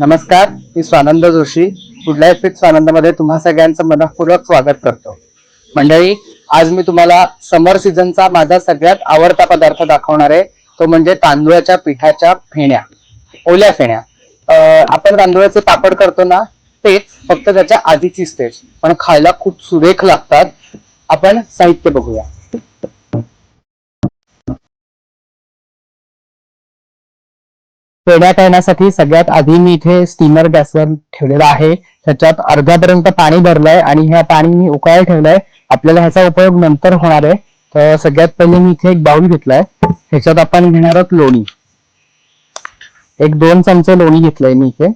नमस्कार मी Swanand Joshi. Good life with स्वानंदमध्ये तुम्हा सगळ्यांचं मनपूर्वक स्वागत करतो. मंडळी आज मी तुम्हाला समर सीझनचा माझा सगळ्यात आवडता पदार्थ दाखवणार आहे. तो म्हणजे तांदुळाच्या पिठाच्या फेण्या ओल्या फेण्या. आपण तांदुळाचे पापड करतो ना तेच फक्त त्याच्या आधीची स्टेज पण खायला खूप सुरेख लागतात. आपण साहित्य बघूया. पेढ्या करण्यासाठी सगळ्यात आधी मी इथे स्टीमर गॅसवर ठेवलेला आहे. त्याच्यात अर्ध्यापर्यंत पाणी भरलंय आणि ह्या पाणी मी उकळायला ठेवलंय. आपल्याला ह्याचा उपयोग नंतर होणार आहे. तर सगळ्यात पहिले मी इथे एक बाउल घेतलाय. ह्याच्यात आपण घेणार आहोत लोणी. एक दोन चमचे लोणी घेतलंय मी इथे.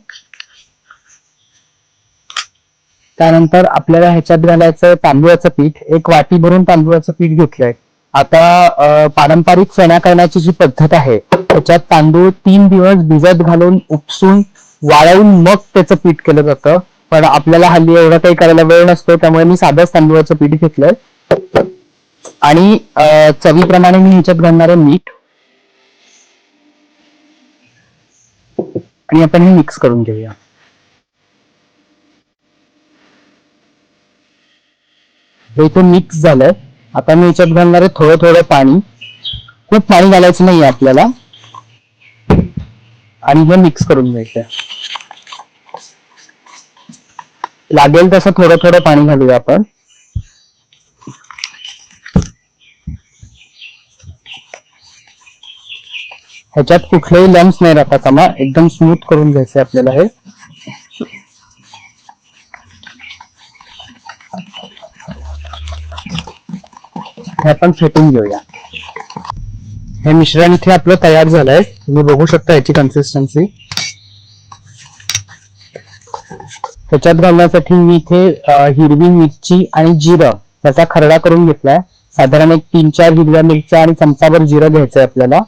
त्यानंतर आपल्याला ह्याच्यात घालायचं तांदूळाचं पीठ. एक वाटी भरून तांदूळाचं पीठ घेतलंय. आता पारंपरिक फेण्या करण्याची जी पद्धत आहे त्याच्यात तांदूळ तीन दिवस भिजत घालून उपसून वाळवून मग त्याचं पीठ केलं जातं. पण आपल्याला हल्ली एवढं काही करायला वेळ नसतो त्यामुळे मी साधंच तांदूळाचं पीठ घेतलंय. आणि चवीप्रमाणे मी ह्याच्यात घालणार आहे मीठ. आणि आपण हे मिक्स करून घेऊया. हे इथे मिक्स झालंय. आता मी याच्यात घालणार आहे थोडं थोडं पाणी. खूप पाणी घालायचं नाहीये आपल्याला. आणि हे मिक्स करून घ्यायचं. लागेल तसं थोडं थोडं पाणी घालूया आपण. ह्याच्यात कुठलेही लम्स नाही राहता कामा एकदम स्मूथ करून घ्यायचे आपल्याला हे. आपण फेटून घेऊया. हे मिश्रण इथे आपलं तयार झालंय. तुम्ही बघू शकता याची कन्सिस्टन्सी त्याच्यात घालण्यासाठी मी इथे हिरवी मिरची आणि जिरं त्याचा खरडा करून घेतलाय. साधारण एक तीन चार हिरव्या मिरच्या आणि चमचाभर जिरं घ्यायचंय आपल्याला.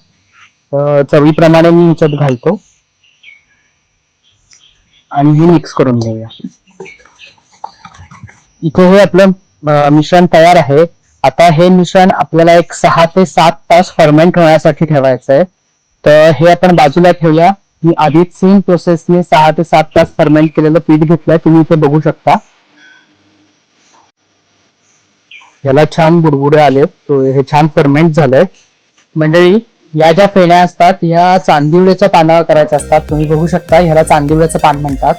चवीप्रमाणे मी ह्याच्यात घालतो. आणि हे मिक्स करून घेऊया. इथे हे आपलं मिश्रण तयार आहे. आता हे मिश्रण आपल्याला एक सहा ते सात तास फर्मेंट होण्यासाठी ठेवायचं आहे तर हे आपण बाजूला ठेवूया. मी आधीच सेम प्रोसेसने सहा ते सात तास फर्मेंट केलेलं पीठ घेतलंय. तुम्ही इथे बघू शकता. याला छान बुडबुडे आले. तो हे छान फर्मेंट झालंय. मंडळी या ज्या फेण्या असतात ह्या चांदिवड्याच्या पानावर करायच्या असतात. तुम्ही बघू शकता ह्याला चांदिवड्याचं पान म्हणतात.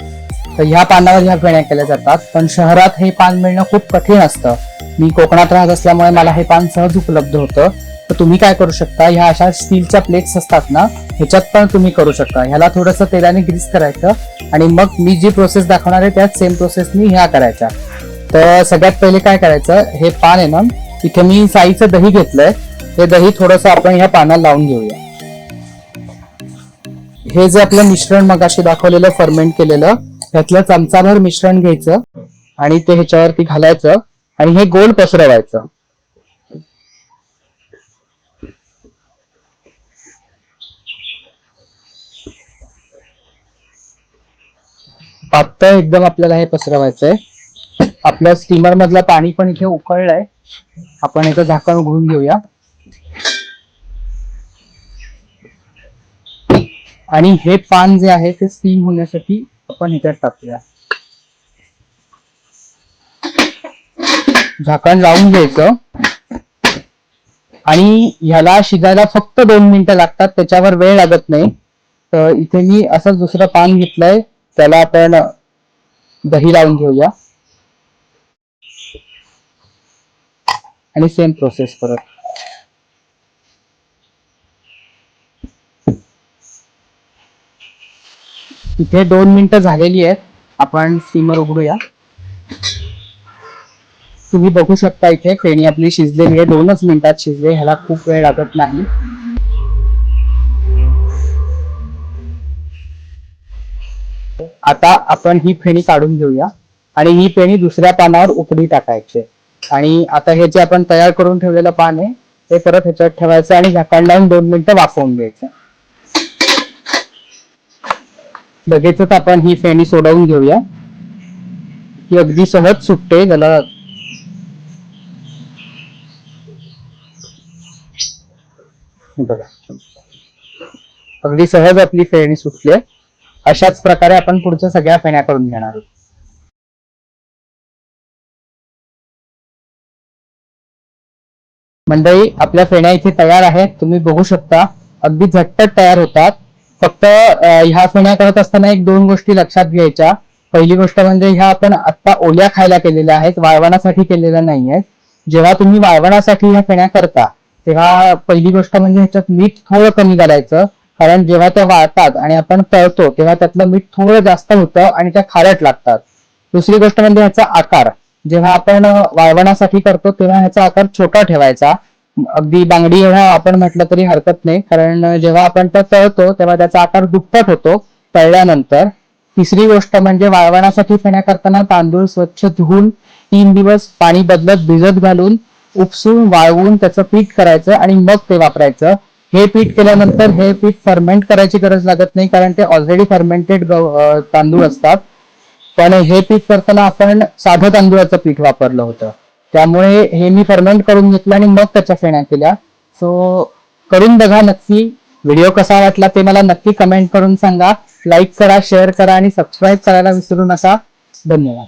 तर ह्या पानावर ह्या फेण्या केल्या जातात. पण शहरात हे पान मिळणं खूप कठीण असतं. मी कोकणात राहत असल्यामुळे मला हे पान सहज उपलब्ध होतं. तर तुम्ही काय करू शकता? ह्या अशा स्टीलच्या प्लेट्स असतात ना ह्याच्यात पण तुम्ही करू शकता. ह्याला थोडस तेलाने ग्रीस करायचं आणि मग मी जी प्रोसेस दाखवणार आहे त्याच सेम प्रोसेसनी ह्या करायच्या. तर सगळ्यात पहिले काय करायचं हे पान आहे ना इथे मी साईचं दही घेतलंय. हे दही थोडस आपण ह्या पानाला लावून घेऊया. हे जे आपलं मिश्रण मगाशी दाखवलेलं फर्मेंट केलेलं त्यातलं चमचाभर मिश्रण घ्यायचं आणि ते ह्याच्यावरती घालायचं. आणि हे गोल पसरवायचं. पातळ एकदम आपल्याला हे पसरवायचंय. आपल्या स्टीमर मधलं पाणी पण इथे उकळलंय. आपण याचं झाकण उघडून घेऊया. आणि हे पान जे आहे ते स्टीम होण्यासाठी आपण ह्याच्यात टाकूया. झाकण लावून घ्यायचं. आणि ह्याला शिजायला फक्त दोन मिनिटं लागतात त्याच्यावर वेळ लागत नाही. तर इथे मी असंच दुसरं पान घेतलंय त्याला आपण दही लावून घेऊया. आणि सेम प्रोसेस परत. इथे दोन मिनिटं झालेली आहेत आपण स्टीमर उघडूया. तुम्ही बघू शकता इथे फेणी आपली शिजलेली आहे. दोनच मिनिटात शिजले ह्याला खूप वेळ लागत नाही. आता आपण ही फेणी काढून घेऊया. आणि ही फेणी दुसऱ्या पानावर उकडी टाकायची. आणि आता हे जे आपण तयार करून ठेवलेलं पान आहे ते परत ह्याच्यात ठेवायचं आणि झाकण लावून दोन मिनिटं वाफवून घ्यायचं. लगेचच आपण ही फेणी सोडवून घेऊया. ही अगदी सहज सुटते ज्याला हे बघा. अगदी सहज आपली फेरणी सुटली आहे. अशाच प्रकारे आपण पुढच्या सगळ्या फेण्या करून घेणार आहोत. मंडळी आपल्या फेण्या इथे तयार आहेत. तुम्ही बघू शकता अगदी झटपट तयार होतात. फक्त ह्या फेण्या करत असताना एक दोन गोष्टी लक्षात घ्यायच्या. पहिली गोष्ट म्हणजे ह्या आपण आता ओल्या खायला केलेल्या आहेत वाळवणासाठी केलेल्या नाही आहेत जेव्हा तुम्ही वाळवणासाठी ह्या फेण्या करता तेव्हा पहिली गोष्ट म्हणजे ह्याच्यात मीठ थोडं कमी करायचं. कारण जेव्हा त्या वाळतात आणि आपण तळतो तेव्हा त्यातलं मीठ थोडं जास्त होतं आणि त्या खारट लागतात. दुसरी गोष्ट म्हणजे ह्याचा आकार. जेव्हा आपण वाळवणासाठी करतो तेव्हा ह्याचा आकार छोटा ठेवायचा. अगदी बांगडी एवढा आपण म्हटलं तरी हरकत नाही. कारण जेव्हा आपण त्या तळतो तेव्हा त्याचा आकार दुप्पट होतो तळल्यानंतर. तिसरी गोष्ट म्हणजे वाळवणासाठी फेण्या करताना तांदूळ स्वच्छ धुवून तीन दिवस पाणी बदलत भिजत घालून उपसून वाळवून त्याचं पीठ करायचं आणि मग ते वापरायचं. हे पीठ केल्यानंतर हे पीठ फर्मेंट करायची गरज लागत नाही कारण ते ऑलरेडी फर्मेंटेड तांदूळ असतात. पण हे पीठ करताना आपण साधं तांदूळाचं पीठ वापरलं होतं. त्यामुळे हे मी फर्मेंट करून घेतलं आणि मग त्याच्या फेण्या केल्या. सो करून बघा नक्की व्हिडिओ कसा वाटला ते मला नक्की कमेंट करून सांगा. लाईक करा शेअर करा आणि सबस्क्राईब करायला विसरू नका. धन्यवाद.